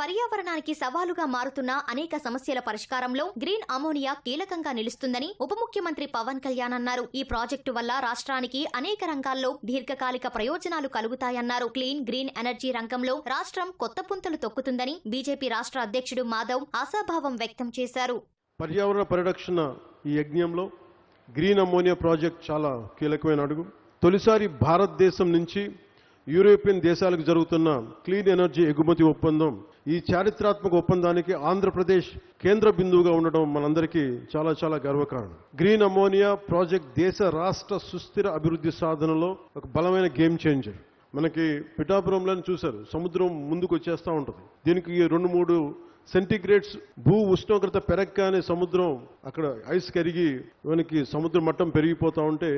పర్యావరణానికి సవాలుగా మారుతున్న అనేక సమస్యల పరిష్కారంలో గ్రీన్ అమోనియా కీలకంగా నిలుస్తుందని ఉప ముఖ్యమంత్రి పవన్ కళ్యాణ్ అన్నారు. ఈ ప్రాజెక్టు వల్ల రాష్ట్రానికి అనేక రంగాల్లో దీర్ఘకాలిక ప్రయోజనాలు కలుగుతాయన్నారు. క్లీన్ గ్రీన్ ఎనర్జీ రంగంలో రాష్ట్రం కొత్త పుంతలు తొక్కుతుందని బీజేపీ రాష్ట్ర అధ్యక్షుడు మాధవ్ ఆశాభావం వ్యక్తం చేశారు. పర్యావరణ పరిరక్షణ ఈ యజ్ఞంలో గ్రీన్ అమోనియా ప్రాజెక్ట్ చాలా కీలకమైన అడుగు. తొలిసారి భారతదేశం నుంచి యూరోపియన్ దేశాలకు జరుగుతున్న క్లీన్ ఎనర్జీ ఎగుమతి ఒప్పందం ఈ చారిత్రాత్మక ఒప్పందానికి ఆంధ్రప్రదేశ్ కేంద్ర బిందువుగా ఉండడం మనందరికీ చాలా చాలా గర్వకారణం. గ్రీన్ అమోనియా ప్రాజెక్ట్ దేశ రాష్ట్ర సుస్థిర అభివృద్ధి సాధనలో ఒక బలమైన గేమ్ చేంజర్. మనకి పిఠాపురంలో చూశారు సముద్రం ముందుకు వచ్చేస్తూ ఉంటుంది. దీనికి రెండు మూడు సెంటిగ్రేడ్స్ భూ ఉష్ణోగ్రత పెరగగానే సముద్రం అక్కడ ఐస్ కరిగి మనకి సముద్ర మట్టం పెరిగిపోతూ ఉంటే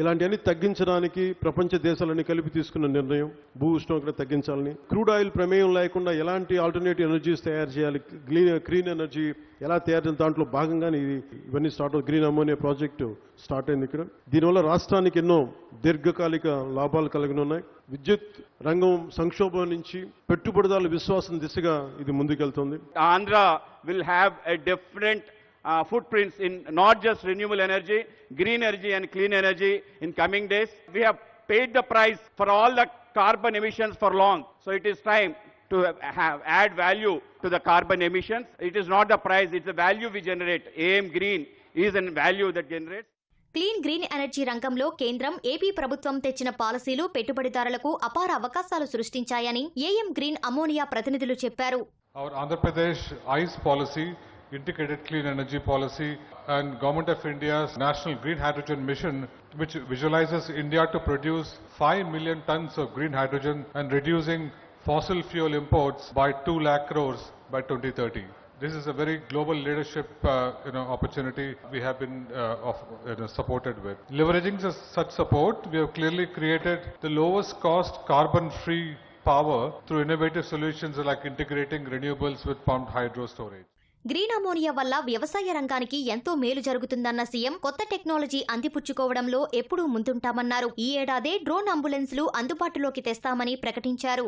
ఇలాంటివన్నీ తగ్గించడానికి ప్రపంచ దేశాలన్నీ కలిపి తీసుకున్న నిర్ణయం భూ ఉష్ణోగ్రత తగ్గించాలని. క్రూడ్ ఆయిల్ ప్రమేయం లేకుండా ఎలాంటి ఆల్టర్నేటివ్ ఎనర్జీస్ తయారు చేయాలి? గ్రీన్ గ్రీన్ ఎనర్జీ ఎలా తయారు చేయాలి దాంట్లో భాగంగానే ఇది ఇవన్నీ start green ammonia project start అయింది ఇక్కడ. దీనివల్ల రాష్ట్రానికి ఎన్నో దీర్ఘకాలిక లాభాలు కలిగి ఉన్నాయి విద్యుత్ రంగం సంక్షోభం నుంచి పెట్టుబడిదారుల విశ్వాసం దిశగా ఇది ముందుకెళ్తుంది. Andhra will have a different uh, footprints in not just renewable energy, green energy and clean energy in coming days. We have paid the price for all the carbon emissions for long. So it is time to have, have add value to the carbon emissions. It is not the price, it's the value we generate. AM Green is a value that generates. Clean green energy రంగంలో కేంద్రం AP ప్రభుత్వం తెచ్చిన పాలసీలు పెట్టుబడిదారులకు అపార అవకాశాలు సృష్టించాయని AM green ammonia ప్రతినిధులు చెప్పారు Our Andhra Pradesh ICE policy, integrated clean energy policy, and Government of India's National Green Hydrogen Mission, which visualizes India to produce 5 million tons of green hydrogen and reducing fossil fuel imports by 2 lakh crores by 2030. This is a very global leadership, uh, you know, opportunity we have been uh, of, you know, supported with. Leveraging such support, we have clearly created the lowest cost carbon-free power through innovative solutions like integrating renewables with pumped hydro storage. Green ammonia వల్ల వ్యవసాయ రంగానికి ఎంతో మేలు జరుగుతుందన్న CM కొత్త technology అందిపుచ్చుకోవడంలో ఎప్పుడూ ముందుంటామన్నారు ఈ ఏడాదే drone అంబులెన్స్లు అందుబాటులోకి తెస్తామని ప్రకటించారు